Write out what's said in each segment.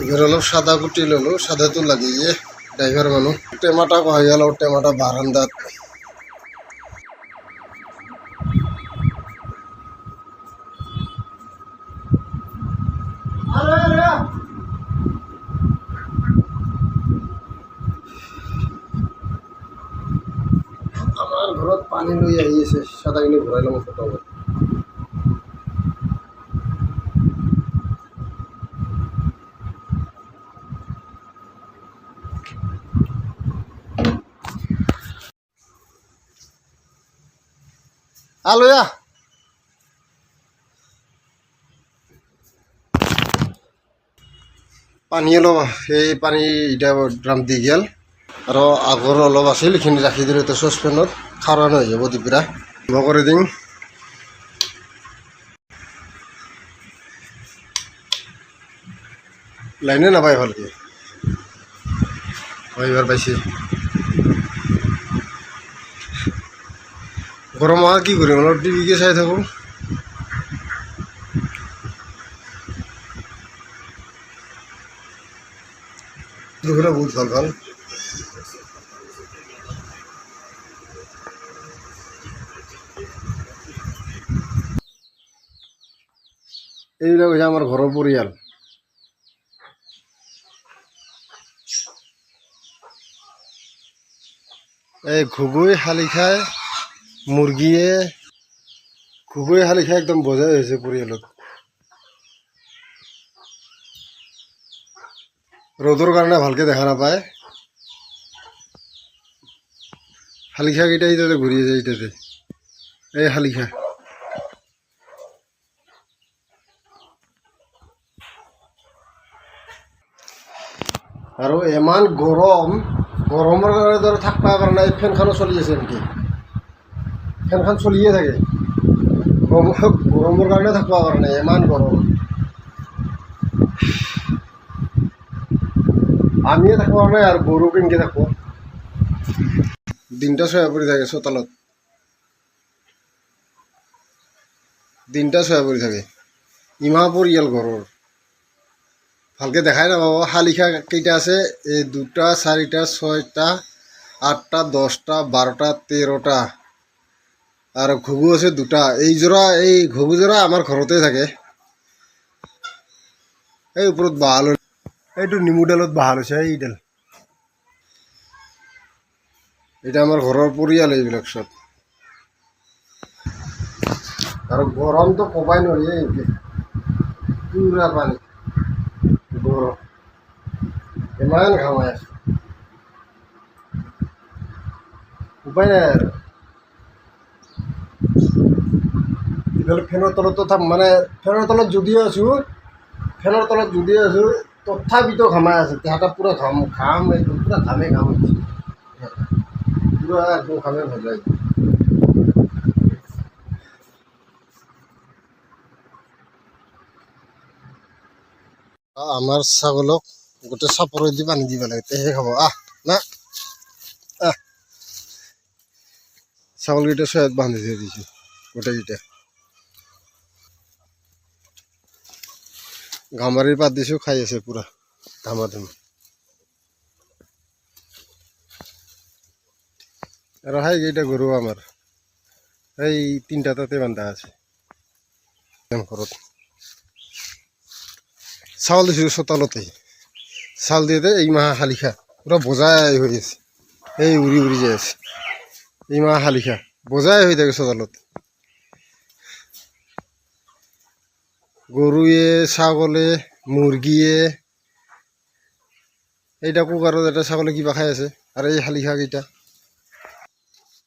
এবার হলো সাদা কুটি ললো, সাদা তো লাগিয়ে ড্রাইভার মানুষ টেমাটা কয়ে গেল, টেমাটা বারান্দাত। আমাৰ ঘৰত পানী লৈ আহি আছে চাদাখিনি ভৰাই ল'ম ফটোত আলয়া পানী অলপ সেই পানী এতিয়া ড্ৰাম দি গেল। আৰু আগৰ অলপ আছিল সেইখিনি ৰাখি দিলোঁ এতিয়া চচপেনত। খাৰণ হৈ যাব দিপিৰা মই কৰি দিম। লাইনে নাপায় ভালকে। হয় এইবাৰ পাইছে। গৰম হোৱা কি কৰিম অলপ টিভিকে চাই থাকোঁ বহুত ভালো ভালো। এইবিলাক হৈছে আমাৰ ঘৰৰ পৰিয়াল এই ঘুগুই শালি মুৰ্গীয়ে ঘুগুই শালি খাই একদম বজাই হৈছে পৰিয়ালত। ৰ'দৰ কাৰণে ভালকে দেখা নাপায়। শালিখাকেইটা ইটাতে ঘূৰি যায় ইটাতে এই শালিখা আৰু ইমান গৰম, গৰমৰ কাৰণে ধৰ থাকিব কাৰণে ফেনখনো চলি আছে নেকি ফেনখন চলিয়ে থাকে। গৰমৰ গৰমৰ কাৰণে থাকিব কাৰণে ইমান গৰম। আমিয়ে থাকব নাই আর গরু কেনকে দিনটা সয়া পড়ে থাকে চোতালত। দিনটা সয়া পড়ে থাকে। ইমা পৰিয়াল ভালকে দেখাই নাপাব। শালিখা কেইটা আছে? এই দুটা, চাৰিটা, ছয়টা, আঠটা, দহটা, বাৰটা, তেৰটা। আৰু ঘুগু আছে দুটা। এই যোৰা এই ঘুগু যোৰা আমাৰ ঘৰতে থাকে। এই ওপৰত বাহাল এইটো নেমুডালত বাহাল হৈছে এইডাল এটা আমাৰ ঘৰৰ পৰিয়াল এইবিলাক চব। আৰু গৰমটো ক'বাই নোৱাৰি এনেকে পুৰা পানী। গৰম। ইমান ঘামাই উপায় নাই আৰু। ফেনৰ তলতো মানে ফেনৰ তলত যদিও আছোঁ ফেনৰ তলত যদিও আছোঁ, তথাপিতো ঘামাই আছে তেহেঁতৰ পূৰা ঘাম ঘাম একদম, পূৰা ঘামে ঘাম হৈছে। পূৰা একদম ঘামে ভজাই আমাৰ ছাগলক গোটেই চাপৰত দি পানী দিব লাগে, তেহে খাব। আহ, না। আহ। ছাগলকেইটা চয়াত বান্ধি থৈ দিছোঁ, গোটেইকেইটা। গামাৰিৰ পাত দিছোঁ খাই আছে পূৰা ধামা ধুম আৰু হাই কেইটা গৰু আমাৰ এই তিনিটা তাতে বান্ধা আছে। ঘৰত চাউল দিছোঁ চোতালতে চাউল দিয়ে এই মাহ শালিখা পূৰা বজাই হৈ আছে। এই উৰি উৰি যাই আছে। এই মাহ শালিখা বজাই হৈ থাকে চোতালত। গরুয়ে, ছাগলে, মুরগিয়ে, এইটা কুকাৰত এটা ছাগলে কিবা খাই আছে, আৰু এই শালিখা কেইটা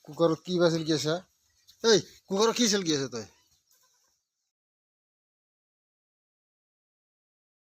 কুকাৰত কি বাছিল কি আছে এই, কুকাৰত কি চলকি আছে তই?